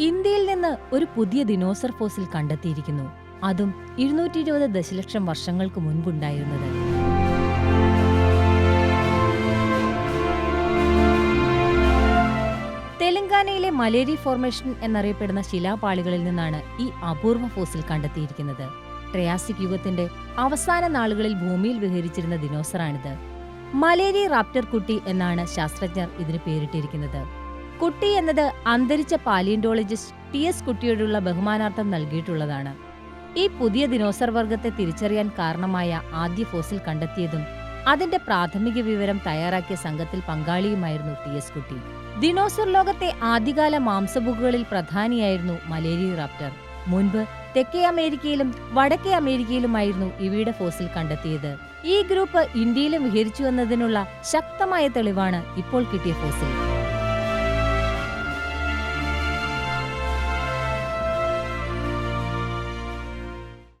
ഇന്ത്യയിൽ നിന്ന് ഒരു പുതിയ ദിനോസർ ഫോസിൽ കണ്ടെത്തിയിരിക്കുന്നു. അതും ഇരുന്നൂറ്റി ഇരുപത് ദശലക്ഷം വർഷങ്ങൾക്ക് മുൻപുണ്ടായിരുന്നത്. തെലങ്കാനയിലെ മലേരി ഫോർമേഷൻ എന്നറിയപ്പെടുന്ന ശിലാപാളികളിൽ നിന്നാണ് ഈ അപൂർവ ഫോസിൽ കണ്ടെത്തിയിരിക്കുന്നത്. ട്രയാസിക് യുഗത്തിന്റെ അവസാന നാളുകളിൽ ഭൂമിയിൽ വിഹരിച്ചിരുന്ന ദിനോസറാണിത്. മലേരി റാപ്റ്റർ കുട്ടി എന്നാണ് ശാസ്ത്രജ്ഞർ ഇതിന് പേരിട്ടിരിക്കുന്നത്. കുട്ടി എന്നത് അന്തരിച്ച പാലിയന്റോളജിസ്റ്റ് ടി എസ് കുട്ടിയോടുള്ള ബഹുമാനാർത്ഥം നൽകിയിട്ടുള്ളതാണ്. ഈ പുതിയ ദിനോസർ വർഗത്തെ തിരിച്ചറിയാൻ കാരണമായ ആദ്യ ഫോസിൽ കണ്ടെത്തിയതും അതിന്റെ പ്രാഥമിക വിവരം തയ്യാറാക്കിയ സംഘത്തിൽ പങ്കാളിയുമായിരുന്നു ടി എസ് കുട്ടി. ദിനോസർ ലോകത്തെ ആദ്യകാല മാംസബുക്കുകളിൽ പ്രധാനിയായിരുന്നു മലേരി റാപ്റ്റർ. മുൻപ് തെക്കേ അമേരിക്കയിലും വടക്കേ അമേരിക്കയിലുമായിരുന്നു ഇവയുടെ ഫോസിൽ കണ്ടെത്തിയത്. ഈ ഗ്രൂപ്പ് ഇന്ത്യയിലും വിഹരിച്ചു എന്നതിനുള്ള ശക്തമായ തെളിവാണ് ഇപ്പോൾ കിട്ടിയ ഫോസിൽ.